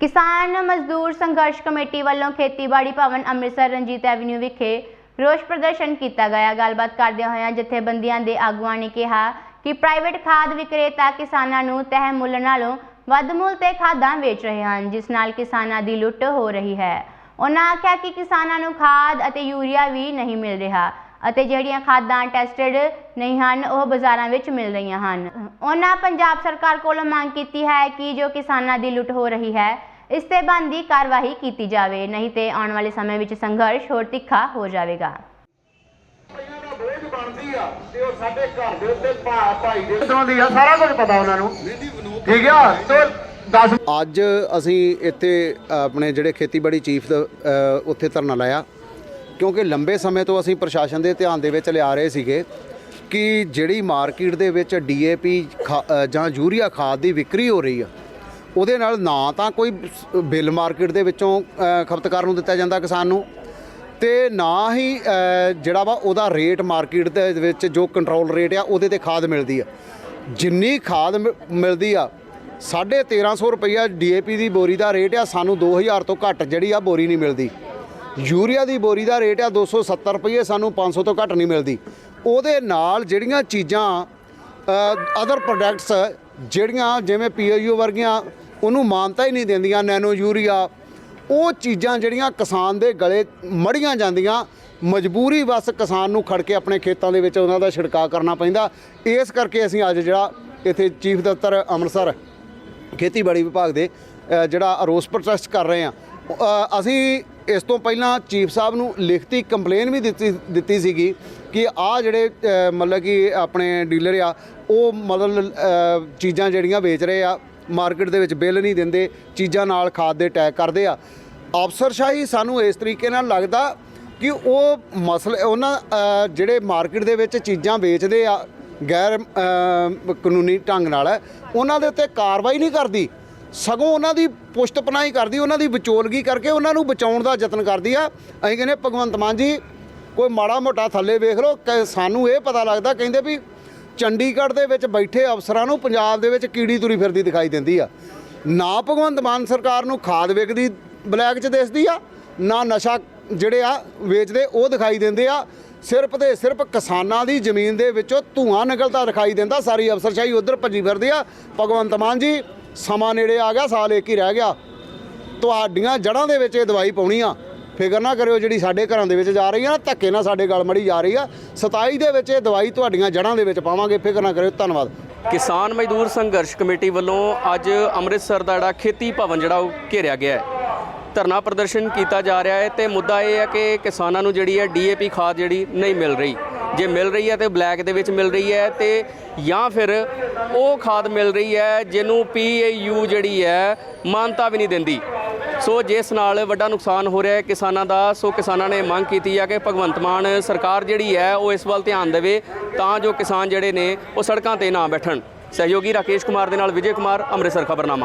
ਕਿਸਾਨ ਮਜ਼ਦੂਰ ਸੰਘਰਸ਼ ਕਮੇਟੀ ਵੱਲੋਂ ਖੇਤੀਬਾੜੀ ਭਵਨ ਅੰਮ੍ਰਿਤਸਰ ਰਣਜੀਤ ਐਵਨਿਊ ਵਿਖੇ ਰੋਸ ਪ੍ਰਦਰਸ਼ਨ ਕੀਤਾ ਗਿਆ। ਗੱਲਬਾਤ ਕਰਦਿਆਂ ਹੋਇਆਂ ਜਥੇਬੰਦੀਆਂ ਦੇ ਆਗੂਆਂ ਨੇ ਕਿਹਾ ਕਿ ਪ੍ਰਾਈਵੇਟ ਖਾਦ ਵਿਕਰੇਤਾ ਕਿਸਾਨਾਂ ਨੂੰ ਤਹਿ ਮੁੱਲ ਨਾਲੋਂ ਵੱਧ ਮੁੱਲ ਤੇ ਖਾਦਾਂ ਵੇਚ ਰਹੇ ਹਨ, ਜਿਸ ਨਾਲ ਕਿਸਾਨਾਂ ਦੀ ਲੁੱਟ ਹੋ ਰਹੀ ਹੈ। ਉਹਨਾਂ ਆਖਿਆ ਕਿ ਕਿਸਾਨਾਂ ਨੂੰ ਖਾਦ ਅਤੇ ਯੂਰੀਆ ਵੀ ਨਹੀਂ ਮਿਲ ਰਿਹਾ। ਅਤੇ ਜਿਹੜੀਆਂ ਖਾਦਾਂ ਟੈਸਟਡ ਨਹੀਂ ਹਨ ਉਹ ਬਾਜ਼ਾਰਾਂ ਵਿੱਚ ਮਿਲ ਰਹੀਆਂ ਹਨ। ਉਹਨਾਂ ਪੰਜਾਬ ਸਰਕਾਰ ਕੋਲੋਂ ਮੰਗ ਕੀਤੀ ਹੈ ਕਿ ਜੋ ਕਿਸਾਨਾਂ ਦੀ ਲੁੱਟ ਹੋ ਰਹੀ ਹੈ ਇਸ ਤੇ ਬਣਦੀ ਕਾਰਵਾਈ ਕੀਤੀ ਜਾਵੇ ਨਹੀਂ ਤੇ ਆਉਣ ਵਾਲੇ ਸਮੇਂ ਵਿੱਚ ਸੰਘਰਸ਼ ਹੋਰ ਤਿੱਖਾ ਹੋ ਜਾਵੇਗਾ। ਇਹਨਾਂ ਦਾ ਬੋਝ ਬਣਦੀ ਆ ਤੇ ਉਹ ਸਾਡੇ ਘਰ ਦੇ ਉੱਤੇ ਭਾ ਭਾਈ ਦੇ ਤਰ੍ਹਾਂ ਦੀ ਆ ਸਾਰਾ ਕੁਝ ਪਤਾ ਉਹਨਾਂ ਨੂੰ। ਠੀਕ ਆ? ਤੇ 10 ਅੱਜ ਅਸੀਂ ਇੱਥੇ ਆਪਣੇ ਜਿਹੜੇ ਖੇਤੀਬਾੜੀ ਚੀਫ ਉੱਥੇ ਧਰਨਾ ਲਾਇਆ। ਕਿਉਂਕਿ ਲੰਬੇ ਸਮੇਂ ਤੋਂ ਅਸੀਂ ਪ੍ਰਸ਼ਾਸਨ ਦੇ ਧਿਆਨ ਦੇ ਵਿੱਚ ਲਿਆ ਰਹੇ ਸੀਗੇ ਕਿ ਜਿਹੜੀ ਮਾਰਕੀਟ ਦੇ ਵਿੱਚ ਡੀਏਪੀ ਜਾਂ ਯੂਰੀਆ ਖਾਦ ਦੀ ਵਿਕਰੀ ਹੋ ਰਹੀ ਆ, ਉਹਦੇ ਨਾਲ ਨਾ ਤਾਂ ਕੋਈ ਬਿੱਲ ਮਾਰਕੀਟ ਦੇ ਵਿੱਚੋਂ ਖਪਤਕਾਰ ਨੂੰ ਦਿੱਤਾ ਜਾਂਦਾ ਕਿਸਾਨ ਨੂੰ, ਤੇ ਨਾ ਹੀ ਜਿਹੜਾ ਵਾ ਉਹਦਾ ਰੇਟ ਮਾਰਕੀਟ ਦੇ ਵਿੱਚ ਜੋ ਕੰਟਰੋਲ ਰੇਟ ਆ, ਉਹਦੇ ਤੇ ਖਾਦ ਮਿਲਦੀ ਆ। ਜਿੰਨੀ ਖਾਦ ਮਿ- ਮਿਲਦੀ ਆ 1350 ਰੁਪਈਆ ਡੀਏਪੀ ਦੀ ਬੋਰੀ ਦਾ ਰੇਟ ਆ, ਸਾਨੂੰ 2000 ਤੋਂ ਘੱਟ ਜਿਹੜੀ ਆ ਬੋਰੀ ਨਹੀਂ ਮਿਲਦੀ। ਯੂਰੀਆ ਦੀ ਬੋਰੀ ਦਾ ਰੇਟ ਆ 270 ਰੁਪਏ, ਸਾਨੂੰ 500 ਤੋਂ ਘੱਟ ਨਹੀਂ ਮਿਲਦੀ। ਉਹਦੇ ਨਾਲ ਜਿਹੜੀਆਂ ਚੀਜ਼ਾਂ ਅਦਰ ਪ੍ਰੋਡਕਟਸ ਜਿਹੜੀਆਂ ਜਿਵੇਂ ਪੀਏਯੂ ਵਰਗੀਆਂ, ਉਹਨੂੰ ਮਾਨਤਾ ਹੀ ਨਹੀਂ ਦਿੰਦੀਆਂ, ਨੈਨੋ ਯੂਰੀਆ, ਉਹ ਚੀਜ਼ਾਂ ਜਿਹੜੀਆਂ ਕਿਸਾਨ ਦੇ ਗਲੇ ਮੜੀਆਂ ਜਾਂਦੀਆਂ, ਮਜਬੂਰੀ ਬਸ ਕਿਸਾਨ ਨੂੰ ਖੜ ਕੇ ਆਪਣੇ ਖੇਤਾਂ ਦੇ ਵਿੱਚ ਉਹਨਾਂ ਦਾ ਛਿੜਕਾਅ ਕਰਨਾ ਪੈਂਦਾ। ਇਸ ਕਰਕੇ ਅਸੀਂ ਅੱਜ ਜਿਹੜਾ ਇੱਥੇ ਚੀਫ ਦਫ਼ਤਰ ਅੰਮ੍ਰਿਤਸਰ ਖੇਤੀਬਾੜੀ ਵਿਭਾਗ ਦੇ ਜਿਹੜਾ ਰੋਸ ਪ੍ਰੋਟੈਸਟ ਕਰ ਰਹੇ ਆ ਅਸੀਂ ਇਸ ਤੋਂ ਪਹਿਲਾਂ ਚੀਫ ਸਾਹਿਬ ਨੂੰ ਲਿਖਤੀ ਕੰਪਲੇਨ ਵੀ ਦਿੱਤੀ ਦਿੱਤੀ ਸੀਗੀ ਕਿ ਆ ਜਿਹੜੇ ਮਤਲਬ ਕਿ ਆਪਣੇ ਡੀਲਰ ਆ, ਉਹ ਮਤਲਬ ਚੀਜ਼ਾਂ ਜਿਹੜੀਆਂ ਵੇਚ ਰਹੇ ਆ, ਮਾਰਕੀਟ ਦੇ ਵਿੱਚ ਬਿੱਲ ਨਹੀਂ ਦਿੰਦੇ, ਚੀਜ਼ਾਂ ਨਾਲ ਖਾਦ ਦੇ ਟੈਗ ਕਰਦੇ ਆ। ਅਫਸਰਸ਼ਾਹੀ ਸਾਨੂੰ ਇਸ ਤਰੀਕੇ ਨਾਲ ਲੱਗਦਾ ਕਿ ਉਹ ਮਸਲੇ, ਉਹਨਾਂ ਜਿਹੜੇ ਮਾਰਕੀਟ ਦੇ ਵਿੱਚ ਚੀਜ਼ਾਂ ਵੇਚਦੇ ਆ, ਗੈਰ ਕਾਨੂੰਨੀ ਢੰਗ ਨਾਲ, ਉਹਨਾਂ ਦੇ ਉੱਤੇ ਕਾਰਵਾਈ ਨਹੀਂ ਕਰਦੀ। ਸਗੋਂ ਉਹਨਾਂ ਦੀ ਪੁਸ਼ਤ ਪਨਾਹੀ ਕਰਦੀ, ਉਹਨਾਂ ਦੀ ਵਿਚੋਲਗੀ ਕਰਕੇ ਉਹਨਾਂ ਨੂੰ ਬਚਾਉਣ ਦਾ ਯਤਨ ਕਰਦੀ ਆ। ਅਸੀਂ ਕਹਿੰਦੇ, ਭਗਵੰਤ ਮਾਨ ਜੀ, ਕੋਈ ਮਾੜਾ ਮੋਟਾ ਥੱਲੇ ਵੇਖ ਲਓ, ਕਿ ਸਾਨੂੰ ਇਹ ਪਤਾ ਲੱਗਦਾ, ਕਹਿੰਦੇ ਵੀ ਚੰਡੀਗੜ੍ਹ ਦੇ ਵਿੱਚ ਬੈਠੇ ਅਫਸਰਾਂ ਨੂੰ ਪੰਜਾਬ ਦੇ ਵਿੱਚ ਕੀੜੀ ਤੁਰੀ ਫਿਰਦੀ ਦਿਖਾਈ ਦਿੰਦੀ ਆ। ਨਾ ਭਗਵੰਤ ਮਾਨ ਸਰਕਾਰ ਨੂੰ ਖਾਦ ਵਿਕਦੀ ਬਲੈਕ 'ਚ ਦਿਸਦੀ ਆ, ਨਾ ਨਸ਼ਾ ਜਿਹੜੇ ਆ ਵੇਚਦੇ, ਉਹ ਦਿਖਾਈ ਦਿੰਦੇ ਆ। ਸਿਰਫ ਤੇ ਸਿਰਫ ਕਿਸਾਨਾਂ ਦੀ ਜ਼ਮੀਨ ਦੇ ਵਿੱਚੋਂ ਧੂਆਂ ਨਿਕਲਦਾ ਦਿਖਾਈ ਦਿੰਦਾ, ਸਾਰੀ ਅਫਸਰਸ਼ਾਹੀ ਉਧਰ ਭੱਜੀ ਫਿਰਦੀ ਆ। ਭਗਵੰਤ ਮਾਨ ਜੀ ਸਮਾਂ ਨੇੜੇ ਆ ਗਿਆ, ਸਾਲ ਇੱਕ ਹੀ ਰਹਿ ਗਿਆ। ਤੁਹਾਡੀਆਂ ਜੜ੍ਹਾਂ ਦੇ ਵਿੱਚ ਇਹ ਦਵਾਈ ਪਾਉਣੀ ਆ। ਫਿਕਰ ਨਾ ਕਰਿਓ, ਜਿਹੜੀ ਸਾਡੇ ਘਰਾਂ ਦੇ ਵਿੱਚ ਜਾ ਰਹੀ ਆ ਨਾ, ਧੱਕੇ ਨਾਲ ਸਾਡੇ ਗਲ ਮੜੀ ਜਾ ਰਹੀ ਆ। 27 ਦੇ ਵਿੱਚ ਇਹ ਦਵਾਈ ਤੁਹਾਡੀਆਂ ਜੜ੍ਹਾਂ ਦੇ ਵਿੱਚ ਪਾਵਾਂਗੇ, ਫਿਕਰ ਨਾ ਕਰਿਓ, ਧੰਨਵਾਦ। ਕਿਸਾਨ ਮਜ਼ਦੂਰ ਸੰਘਰਸ਼ ਕਮੇਟੀ ਵੱਲੋਂ ਅੱਜ ਅੰਮ੍ਰਿਤਸਰ ਦਾ ਜਿਹੜਾ ਖੇਤੀ ਭਵਨ ਜਿਹੜਾ ਉਹ ਘੇਰਿਆ ਗਿਆ ਹੈ। ਧਰਨਾ ਪ੍ਰਦਰਸ਼ਨ ਕੀਤਾ ਜਾ ਰਿਹਾ ਹੈ ਤੇ ਮੁੱਦਾ ਇਹ ਹੈ ਕਿ ਕਿਸਾਨਾਂ ਨੂੰ ਜਿਹੜੀ ਹੈ ਡੀਏਪੀ ਖਾਦ ਜਿਹੜੀ ਨਹੀਂ ਮਿਲ ਰਹੀ। ਜੇ ਮਿਲ ਰਹੀ ਹੈ ਤੇ ਬਲੈਕ ਦੇ ਵਿੱਚ ਮਿਲ ਰਹੀ ਹੈ ਤੇ ਜਾਂ ਫਿਰ ਉਹ ਖਾਦ ਮਿਲ ਰਹੀ ਹੈ ਜਿਹਨੂੰ ਪੀਏਯੂ ਜਿਹੜੀ ਹੈ ਮਾਨਤਾ ਵੀ ਨਹੀਂ ਦਿੰਦੀ। ਸੋ ਜਿਸ ਨਾਲ ਵੱਡਾ ਨੁਕਸਾਨ ਹੋ ਰਿਹਾ ਹੈ ਕਿਸਾਨਾਂ ਦਾ, ਸੋ ਕਿਸਾਨਾਂ ਨੇ ਮੰਗ ਕੀਤੀ ਹੈ ਕਿ ਭਗਵੰਤ ਮਾਨ ਸਰਕਾਰ ਜਿਹੜੀ ਹੈ ਉਹ ਇਸ ਵੱਲ ਧਿਆਨ ਦੇਵੇ ਤਾਂ ਜੋ ਕਿਸਾਨ ਜਿਹੜੇ ਨੇ ਉਹ ਸੜਕਾਂ ਤੇ ਨਾ ਬੈਠਣ। ਸਹਿਯੋਗੀ ਰਾਕੇਸ਼ ਕੁਮਾਰ ਦੇ ਨਾਲ ਵਿਜੇ ਕੁਮਾਰ, ਅੰਮ੍ਰਿਤਸਰ ਖਬਰਨਾਮਾ।